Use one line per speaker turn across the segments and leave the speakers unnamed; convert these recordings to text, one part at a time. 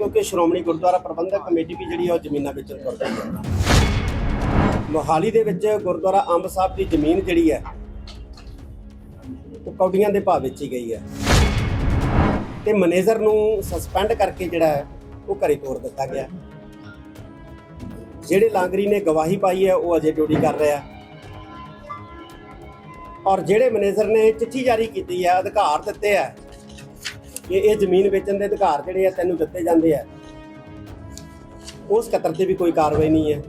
ਕਿਉਂਕਿ ਸ਼੍ਰੋਮਣੀ ਗੁਰਦੁਆਰਾ ਪ੍ਰਬੰਧਕ ਕਮੇਟੀ ਵੀ ਜਿਹੜੀ ਆ ਉਹ ਜ਼ਮੀਨਾਂ ਵੇਚਣ ਤੁਰ ਪਈ ਹੈ। ਮੋਹਾਲੀ ਦੇ ਵਿੱਚ ਗੁਰਦੁਆਰਾ ਅੰਬ ਸਾਹਿਬ ਦੀ ਜ਼ਮੀਨ ਜਿਹੜੀ ਹੈ, ਉਹ ਕੌਡੀਆਂ ਦੇ ਭਾਅ ਵੇਚੀ ਗਈ ਹੈ। ਤੇ ਮੈਨੇਜਰ ਨੂੰ ਸਸਪੈਂਡ ਕਰਕੇ ਜਿਹੜਾ ਹੈ, ਉਹ ਘਰੇ ਤੋਰ ਦਿੱਤਾ ਗਿਆ ਜਿਹੜੇ ਲਾਂਗਰੀ ਨੇ ਗਵਾਹੀ ਪਾਈ ਹੈ, ਉਹ ਅਜੇ ਡਿਊਟੀ ਕਰ ਰਿਹਾ ਔਰ ਜਿਹੜੇ ਮੈਨੇਜਰ ਨੇ ਚਿੱਠੀ ਜਾਰੀ ਕੀਤੀ ਹੈ, ਅਧਿਕਾਰ ਦਿੱਤੇ ਆ ਕਿ ਇਹ ਜ਼ਮੀਨ ਵੇਚਣ ਦੇ ਅਧਿਕਾਰ ਜਿਹੜੇ ਆ ਤੈਨੂੰ ਦਿੱਤੇ ਜਾਂਦੇ ਆ। ਉਸ ਕਤਰ ਤੇ ਵੀ ਕੋਈ ਕਾਰਵਾਈ ਨਹੀਂ ਹੈ।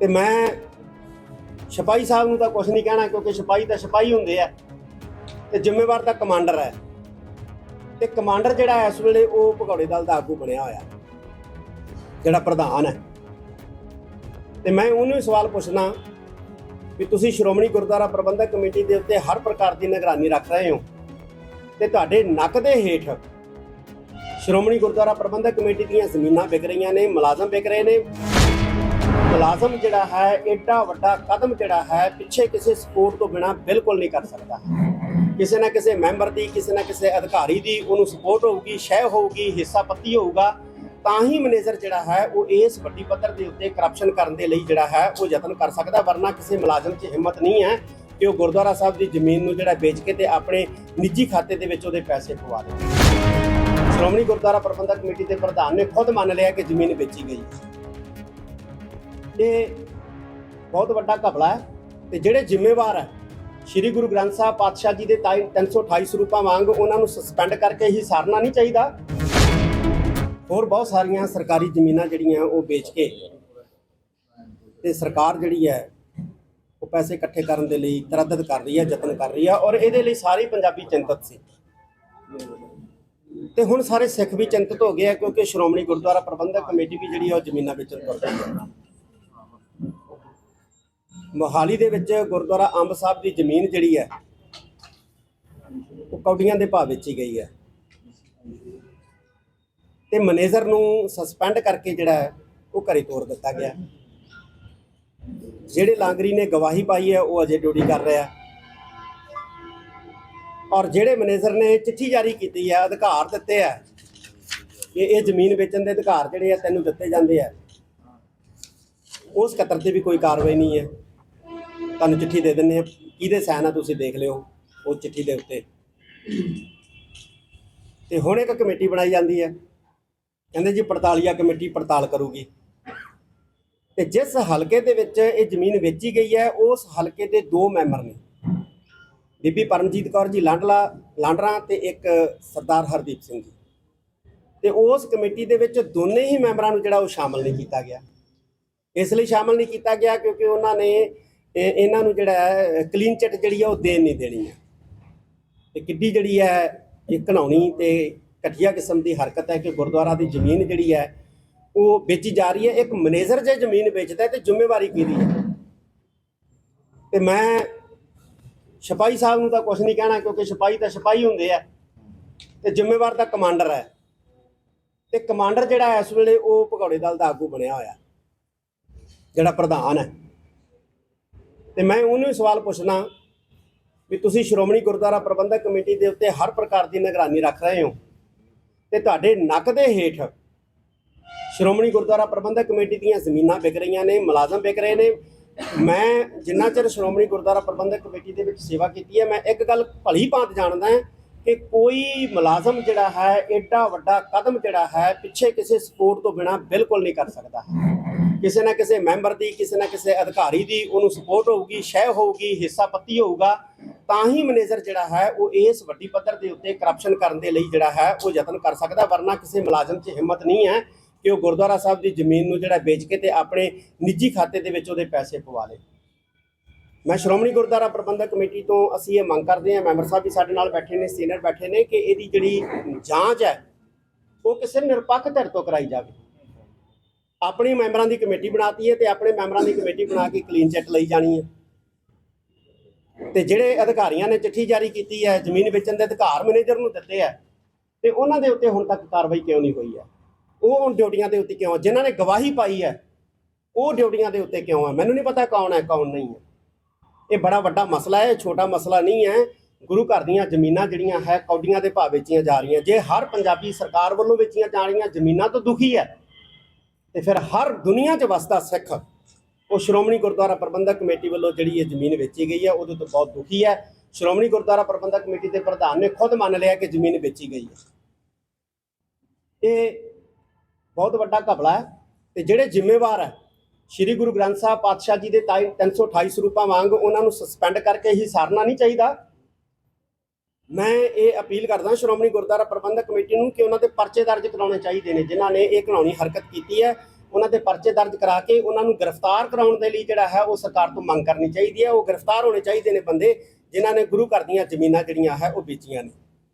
ਤੇ ਮੈਂ ਸਿਪਾਹੀ ਸਾਹਿਬ ਨੂੰ ਤਾਂ ਕੁਝ ਨਹੀਂ ਕਹਿਣਾ ਕਿਉਂਕਿ ਸਿਪਾਹੀ ਤਾਂ ਸਿਪਾਹੀ ਹੁੰਦੇ ਆ। ਤੇ ਜ਼ਿੰਮੇਵਾਰ ਤਾਂ ਕਮਾਂਡਰ ਹੈ। ਤੇ ਕਮਾਂਡਰ ਜਿਹੜਾ ਇਸ ਵੇਲੇ ਉਹ ਭਗੌੜੇ ਦਲ ਦਾ ਆਗੂ ਬਣਿਆ ਹੋਇਆ। ਜਿਹੜਾ ਪ੍ਰਧਾਨ ਹੈ। ਤੇ ਮੈਂ ਉਹਨੂੰ ਹੀ ਸਵਾਲ ਪੁੱਛਣਾ ਵੀ ਤੁਸੀਂ ਸ਼੍ਰੋਮਣੀ ਗੁਰਦੁਆਰਾ ਪ੍ਰਬੰਧਕ ਕਮੇਟੀ ਦੇ ਉੱਤੇ ਹਰ ਪ੍ਰਕਾਰ ਦੀ ਨਿਗਰਾਨੀ ਰੱਖ ਰਹੇ ਹੋ? ਤੇ ਤੁਹਾਡੇ ਨੱਕ ਦੇ ਹੇਠ ਸ਼੍ਰੋਮਣੀ ਗੁਰਦੁਆਰਾ ਪ੍ਰਬੰਧਕ ਕਮੇਟੀ ਦੀਆਂ ਜ਼ਮੀਨਾਂ ਵਿਕ ਰਹੀਆਂ ਨੇ, ਮੁਲਾਜ਼ਮ ਵਿਕ ਰਹੇ ਨੇ। ਮੁਲਾਜ਼ਮ ਜਿਹੜਾ ਹੈ, ਏਡਾ ਵੱਡਾ ਕਦਮ ਜਿਹੜਾ ਹੈ, ਪਿੱਛੇ ਕਿਸੇ ਸਪੋਰਟ ਤੋਂ ਬਿਨਾ ਬਿਲਕੁਲ ਨਹੀਂ ਕਰ ਸਕਦਾ। ਕਿਸੇ ਨਾ ਕਿਸੇ ਮੈਂਬਰ ਦੀ, ਕਿਸੇ ਨਾ ਕਿਸੇ ਅਧਿਕਾਰੀ ਦੀ ਉਹਨੂੰ ਸਪੋਰਟ ਹੋਊਗੀ, ਸ਼ਹਿ ਹੋਊਗੀ, ਹਿੱਸਾ ਪੱਤੀ ਹੋਊਗਾ। ਤਾਂ ਹੀ ਮੈਨੇਜਰ ਜਿਹੜਾ ਹੈ, ਉਹ ਇਸ ਵੱਡੀ ਪੱਧਰ ਦੇ ਉੱਤੇ ਕਰਪਸ਼ਨ ਕਰਨ ਦੇ ਲਈ ਜਿਹੜਾ ਹੈ, ਉਹ ਯਤਨ ਕਰ ਸਕਦਾ, ਵਰਨਾ ਕਿਸੇ ਮੁਲਾਜ਼ਮ 'ਚ ਹਿੰਮਤ ਨਹੀਂ ਹੈ। ਕਿ ਉਹ ਗੁਰਦੁਆਰਾ ਸਾਹਿਬ ਦੀ ਜ਼ਮੀਨ ਨੂੰ ਜਿਹੜਾ ਵੇਚ ਕੇ ਤੇ ਆਪਣੇ ਨਿੱਜੀ ਖਾਤੇ ਦੇ ਵਿੱਚ ਉਹਦੇ ਪੈਸੇ ਪਵਾ ਦੇ ਸ਼੍ਰੋਮਣੀ ਗੁਰਦੁਆਰਾ ਪ੍ਰਬੰਧਕ ਕਮੇਟੀ ਦੇ ਪ੍ਰਧਾਨ ਨੇ ਖੁਦ ਮੰਨ ਲਿਆ ਕਿ ਜ਼ਮੀਨ ਵੇਚੀ ਗਈ ਇਹ ਬਹੁਤ ਵੱਡਾ ਘਪਲਾ ਹੈ ਤੇ ਜਿਹੜੇ ਜ਼ਿੰਮੇਵਾਰ ਹੈ, ਸ੍ਰੀ ਗੁਰੂ ਗ੍ਰੰਥ ਸਾਹਿਬ ਪਾਤਸ਼ਾਹ ਜੀ ਦੇ ਤਾਈ 328 ਸਰੂਪਾਂ ਵਾਂਗ ਉਹਨਾਂ ਨੂੰ ਸਸਪੈਂਡ ਕਰਕੇ ਹੀ ਸਾਰਨਾ ਨਹੀਂ ਚਾਹੀਦਾ। ਹੋਰ ਬਹੁਤ ਸਾਰੀਆਂ ਸਰਕਾਰੀ ਜ਼ਮੀਨਾਂ ਜਿਹੜੀਆਂ ਉਹ ਵੇਚ ਕੇ ਤੇ ਸਰਕਾਰ ਜਿਹੜੀ ਹੈ ਉਹ ਪੈਸੇ ਇਕੱਠੇ ਕਰਨ ਦੇ ਲਈ ਤਰੱਦਦ ਕਰ ਰਹੀ ਹੈ, ਯਤਨ ਕਰ ਰਹੀ ਹੈ ਔਰ ਇਹਦੇ ਲਈ ਸਾਰੇ ਪੰਜਾਬੀ ਚਿੰਤਤ ਸੀ। ਤੇ ਹੁਣ ਸਾਰੇ ਸਿੱਖ ਵੀ ਚਿੰਤਤ ਹੋ ਗਏ ਆ ਕਿਉਂਕਿ ਸ਼੍ਰੋਮਣੀ ਗੁਰਦੁਆਰਾ ਪ੍ਰਬੰਧਕ ਕਮੇਟੀ ਵੀ ਜਿਹੜੀ ਆ ਉਹ ਜ਼ਮੀਨਾਂ ਵੇਚਣ ਤੁਰ ਪਈ ਹੈ। ਮੋਹਾਲੀ ਦੇ ਵਿੱਚ ਗੁਰਦੁਆਰਾ ਅੰਬ ਸਾਹਿਬ ਦੀ ਜ਼ਮੀਨ ਜਿਹੜੀ ਹੈ, ਉਹ ਕੌਡੀਆਂ ਦੇ ਭਾਅ ਵੇਚੀ ਗਈ ਹੈ। ਤੇ ਮੈਨੇਜਰ ਨੂੰ ਸਸਪੈਂਡ ਕਰਕੇ ਜਿਹੜਾ ਹੈ, ਉਹ ਘਰੇ ਤੋਰ ਦਿੱਤਾ ਗਿਆ। ਜਿਹੜੇ ਲਾਂਗਰੀ ਨੇ ਗਵਾਹੀ ਪਾਈ ਹੈ, ਉਹ ਅਜੇ ਡਿਊਟੀ ਕਰ ਰਿਹਾ ਔਰ ਜਿਹੜੇ ਮੈਨੇਜਰ ਨੇ ਚਿੱਠੀ ਜਾਰੀ ਕੀਤੀ ਹੈ, ਅਧਿਕਾਰ ਦਿੱਤੇ ਆ ਕਿ ਇਹ ਜ਼ਮੀਨ ਵੇਚਣ ਦੇ ਅਧਿਕਾਰ ਜਿਹੜੇ ਆ, ਤੈਨੂੰ ਦਿੱਤੇ ਜਾਂਦੇ ਆ। ਉਸ ਕਤਰ ਤੇ ਵੀ ਕੋਈ ਕਾਰਵਾਈ ਨਹੀਂ ਹੈ। ਤੁਹਾਨੂੰ ਚਿੱਠੀ ਦੇ ਦਿੰਨੇ ਆ ਕਿਹਦੇ ਸਾਈਨ ਆ ਤੁਸੀਂ ਦੇਖ ਲਿਓ, ਉਹ ਚਿੱਠੀ ਦੇ ਉੱਤੇ। ਤੇ ਹੁਣ ਇੱਕ ਕਮੇਟੀ ਬਣਾਈ ਜਾਂਦੀ ਹੈ। ਕਹਿੰਦੇ ਜੀ, ਪੜਤਾਲੀਆ ਕਮੇਟੀ ਪੜਤਾਲ ਕਰੂਗੀ। ਤੇ ਜਿਸ ਹਲਕੇ ਦੇ ਵਿੱਚ ਇਹ ਜ਼ਮੀਨ ਵੇਚੀ ਗਈ ਹੈ, ਉਸ ਹਲਕੇ ਦੇ ਦੋ ਮੈਂਬਰ ਨੇ। ਬੀਬੀ ਪਰਮਜੀਤ ਕੌਰ ਜੀ ਲਾਂਡਲਾ, ਲਾਂਡਰਾ ਤੇ ਇੱਕ ਸਰਦਾਰ ਹਰਦੀਪ ਸਿੰਘ ਜੀ। ਤੇ ਉਸ ਕਮੇਟੀ ਦੇ ਵਿੱਚ ਦੋਨੇ ਹੀ ਮੈਂਬਰਾਂ ਨੂੰ ਜਿਹੜਾ ਉਹ ਸ਼ਾਮਲ ਨਹੀਂ ਕੀਤਾ ਗਿਆ। ਇਸ ਲਈ ਸ਼ਾਮਲ ਨਹੀਂ ਕੀਤਾ ਗਿਆ ਕਿਉਂਕਿ ਉਹਨਾਂ ਨੇ ਇਹਨਾਂ ਨੂੰ ਜਿਹੜਾ ਕਲੀਨ ਚਿੱਟ ਜਿਹੜੀ ਆ ਉਹ ਦੇਣ ਨਹੀਂ ਦੇਣੀ ਹੈ। ਤੇ ਕਿੱਡੀ ਜਿਹੜੀ ਹੈ, ਇਹ ਘਣਾਉਣੀ ਤੇ ਘਟੀਆ ਕਿਸਮ ਦੀ ਹਰਕਤ ਹੈ ਕਿ ਗੁਰਦੁਆਰਾ ਦੀ ਜ਼ਮੀਨ ਜਿਹੜੀ ਹੈ ਉਹ ਵੇਚੀ ਜਾ ਰਹੀ ਹੈ, ਇੱਕ ਮੈਨੇਜਰ ਜੇ ਜ਼ਮੀਨ ਵੇਚਦਾ ਹੈ ਤੇ ਜ਼ਿੰਮੇਵਾਰੀ ਕਿਹਦੀ ਹੈ? ਤੇ ਮੈਂ ਸਿਪਾਹੀ ਸਾਹਿਬ ਨੂੰ ਤਾਂ ਕੁਝ ਨਹੀਂ ਕਹਿਣਾ, ਕਿਉਂਕਿ ਸਿਪਾਹੀ ਤਾਂ ਸਿਪਾਹੀ ਹੁੰਦੇ ਆ ਤੇ ਜ਼ਿੰਮੇਵਾਰ ਤਾਂ ਕਮਾਂਡਰ ਹੈ। ਤੇ ਕਮਾਂਡਰ ਜਿਹੜਾ ਇਸ ਵੇਲੇ ਉਹ ਭਗੌੜੇ ਦਲ ਦਾ ਆਗੂ ਬਣਿਆ ਹੋਇਆ, ਜਿਹੜਾ ਪ੍ਰਧਾਨ ਹੈ। ਤੇ ਮੈਂ ਉਹਨੂੰ ਹੀ ਸਵਾਲ ਪੁੱਛਣਾ ਵੀ ਤੁਸੀਂ ਸ਼੍ਰੋਮਣੀ ਗੁਰਦੁਆਰਾ ਪ੍ਰਬੰਧਕ ਕਮੇਟੀ ਦੇ ਉੱਤੇ ਹਰ ਪ੍ਰਕਾਰ ਦੀ ਨਿਗਰਾਨੀ ਰੱਖ ਰਹੇ ਹੋ ਤੇ ਤੁਹਾਡੇ ਨੱਕ ਦੇ ਹੇਠ ਸ਼੍ਰੋਮਣੀ ਗੁਰਦੁਆਰਾ ਪ੍ਰਬੰਧਕ ਕਮੇਟੀ ਦੀਆਂ ਜ਼ਮੀਨਾਂ ਵਿਕ ਰਹੀਆਂ ਨੇ, ਮੁਲਾਜ਼ਮ ਵਿਕ ਰਹੇ ਨੇ। ਮੈਂ ਜਿੰਨਾ ਚਿਰ ਸ਼੍ਰੋਮਣੀ ਗੁਰਦੁਆਰਾ ਪ੍ਰਬੰਧਕ ਕਮੇਟੀ ਦੇ ਵਿੱਚ ਸੇਵਾ ਕੀਤੀ ਹੈ, ਮੈਂ ਇੱਕ ਗੱਲ ਭਲੀ ਭਾਂਤ ਜਾਣਦਾ ਹਾਂ ਕਿ ਕੋਈ ਮੁਲਾਜ਼ਮ ਜਿਹੜਾ ਹੈ ਐਡਾ ਵੱਡਾ ਕਦਮ ਜਿਹੜਾ ਹੈ, ਪਿੱਛੇ ਕਿਸੇ ਸਪੋਰਟ ਤੋਂ ਬਿਨਾ ਬਿਲਕੁਲ ਨਹੀਂ ਕਰ ਸਕਦਾ। ਕਿਸੇ ਨਾ ਕਿਸੇ ਮੈਂਬਰ ਦੀ, ਕਿਸੇ ਨਾ ਕਿਸੇ ਅਧਿਕਾਰੀ ਦੀ ਉਹਨੂੰ ਸਪੋਰਟ ਹੋਊਗੀ, ਸ਼ਹਿ ਹੋਊਗੀ, ਹਿੱਸਾ ਪੱਤੀ ਹੋਊਗਾ, ਤਾਂ ਹੀ ਮੈਨੇਜਰ ਜਿਹੜਾ ਹੈ, ਉਹ ਇਸ ਵੱਡੀ ਪੱਧਰ ਦੇ ਉੱਤੇ ਕਰਪਸ਼ਨ ਕਰਨ ਦੇ ਲਈ ਜਿਹੜਾ ਹੈ, ਉਹ ਯਤਨ ਕਰ ਸਕਦਾ, ਵਰਨਾ ਕਿਸੇ ਮੁਲਾਜ਼ਮ 'ਚ ਹਿੰਮਤ ਨਹੀਂ ਹੈ। ਕਿ ਉਹ ਗੁਰਦੁਆਰਾ ਸਾਹਿਬ ਦੀ ਜ਼ਮੀਨ ਨੂੰ ਜਿਹੜਾ ਵੇਚ ਕੇ ਤੇ ਆਪਣੇ ਨਿੱਜੀ ਖਾਤੇ ਦੇ ਵਿੱਚ ਉਹਦੇ ਪੈਸੇ ਪਵਾ ਲੇ। ਮੈਂ ਸ਼੍ਰੋਮਣੀ ਗੁਰਦੁਆਰਾ ਪ੍ਰਬੰਧਕ ਕਮੇਟੀ ਤੋਂ ਅਸੀਂ ਇਹ ਮੰਗ ਕਰਦੇ ਹਾਂ, ਮੈਂਬਰ ਸਾਹਿਬ ਵੀ ਸਾਡੇ ਨਾਲ ਬੈਠੇ ਨੇ, ਸੀਨੀਅਰ ਬੈਠੇ ਨੇ, ਕਿ ਇਹਦੀ ਜਿਹੜੀ ਜਾਂਚ ਹੈ, ਉਹ ਕਿਸੇ ਨਿਰਪੱਖ ਧਿਰ ਤੋਂ ਕਰਾਈ ਜਾਵੇ। ਆਪਣੀ ਮੈਂਬਰਾਂ ਦੀ ਕਮੇਟੀ ਬਣਾਤੀ ਹੈ ਤੇ ਆਪਣੇ ਮੈਂਬਰਾਂ ਦੀ ਕਮੇਟੀ ਬਣਾ ਕੇ ਕਲੀਨ ਚਿੱਟ ਲਈ ਜਾਣੀ ਹੈ। ਤੇ ਜਿਹੜੇ ਅਧਿਕਾਰੀਆਂ ਨੇ ਚਿੱਠੀ ਜਾਰੀ ਕੀਤੀ ਹੈ, ਜ਼ਮੀਨ ਵੇਚਣ ਦੇ ਅਧਿਕਾਰ ਮੈਨੇਜਰ ਨੂੰ ਦਿੱਤੇ ਹੈ, ਤੇ ਉਹਨਾਂ ਦੇ ਉੱਤੇ ਹੁਣ ਤੱਕ ਕਾਰਵਾਈ ਕਿਉਂ ਨਹੀਂ ਹੋਈ ਹੈ? ਉਹ ਹੁਣ ਡਿਊਟੀਆਂ ਦੇ ਉੱਤੇ ਕਿਉਂ ਆ? ਜਿਨ੍ਹਾਂ ਨੇ ਗਵਾਹੀ ਪਾਈ ਹੈ, ਉਹ ਡਿਊਟੀਆਂ ਦੇ ਉੱਤੇ ਕਿਉਂ ਹੈ ਮੈਨੂੰ ਨਹੀਂ ਪਤਾ ਕੌਣ ਹੈ, ਕੌਣ ਨਹੀਂ ਹੈ। ਇਹ ਬੜਾ ਵੱਡਾ ਮਸਲਾ ਹੈ, ਇਹ ਛੋਟਾ ਮਸਲਾ ਨਹੀਂ ਹੈ। ਗੁਰੂ ਘਰ ਦੀਆਂ ਜ਼ਮੀਨਾਂ ਜਿਹੜੀਆਂ ਹੈ, ਕੌਡੀਆਂ ਦੇ ਭਾਅ ਵੇਚੀਆਂ ਜਾ ਰਹੀਆਂ। ਜੇ ਹਰ ਪੰਜਾਬੀ ਸਰਕਾਰ ਵੱਲੋਂ ਵੇਚੀਆਂ ਜਾ ਰਹੀਆਂ ਜ਼ਮੀਨਾਂ ਤੋਂ ਦੁਖੀ ਹੈ। ਤੇ ਫਿਰ ਹਰ ਦੁਨੀਆ 'ਚ ਵਸਦਾ ਸਿੱਖ, ਉਹ ਸ਼੍ਰੋਮਣੀ ਗੁਰਦੁਆਰਾ ਪ੍ਰਬੰਧਕ ਕਮੇਟੀ ਵੱਲੋਂ ਜਿਹੜੀ ਇਹ ਜ਼ਮੀਨ ਵੇਚੀ ਗਈ ਹੈ, ਉਹਦੇ ਤੋਂ ਬਹੁਤ ਦੁਖੀ ਹੈ। ਸ਼੍ਰੋਮਣੀ ਗੁਰਦੁਆਰਾ ਪ੍ਰਬੰਧਕ ਕਮੇਟੀ ਦੇ ਪ੍ਰਧਾਨ ਨੇ ਖੁਦ ਮੰਨ ਲਿਆ ਕਿ ਜ਼ਮੀਨ ਵੇਚੀ ਗਈ ਹੈ। ਇਹ ਬਹੁਤ ਵੱਡਾ ਘਪਲਾ ਹੈ ਤੇ ਜਿਹੜੇ ਜ਼ਿੰਮੇਵਾਰ ਹੈ, ਸ੍ਰੀ ਗੁਰੂ ਗ੍ਰੰਥ ਸਾਹਿਬ ਪਾਤਸ਼ਾਹ ਜੀ ਦੇ ਤਾਈ 328 ਸਰੂਪਾਂ ਵਾਂਗ ਉਹਨਾਂ ਨੂੰ ਸਸਪੈਂਡ ਕਰਕੇ ਹੀ ਸਾਰਨਾ ਨਹੀਂ ਚਾਹੀਦਾ। ਮੈਂ ਇਹ ਅਪੀਲ ਕਰਦਾ ਸ਼੍ਰੋਮਣੀ ਗੁਰਦੁਆਰਾ ਪ੍ਰਬੰਧਕ ਕਮੇਟੀ ਨੂੰ ਕਿ ਉਹਨਾਂ ਦੇ ਪਰਚੇ ਦਰਜ ਕਰਾਉਣੇ ਚਾਹੀਦੇ ਨੇ, ਜਿਨ੍ਹਾਂ ਨੇ ਇਹ ਘਣਾਉਣੀ ਹਰਕਤ ਕੀਤੀ ਹੈ। ਉਹਨਾਂ ਦੇ ਪਰਚੇ ਦਰਜ ਕਰਾ ਕੇ ਉਹਨਾਂ ਨੂੰ ਗ੍ਰਿਫਤਾਰ ਕਰਾਉਣ ਦੇ ਲਈ ਜਿਹੜਾ ਹੈ ਉਹ ਸਰਕਾਰ ਤੋਂ ਮੰਗ ਕਰਨੀ ਚਾਹੀਦੀ ਹੈ। ਉਹ ਗ੍ਰਿਫਤਾਰ ਹੋਣੇ ਚਾਹੀਦੇ ਨੇ ਬੰਦੇ, ਜਿਨ੍ਹਾਂ ਨੇ ਗੁਰੂ ਘਰ ਦੀਆਂ ਜ਼ਮੀਨਾਂ ਜਿਹੜੀਆਂ ਹੈ ਉਹ ਵੇਚੀਆਂ ਨੇ।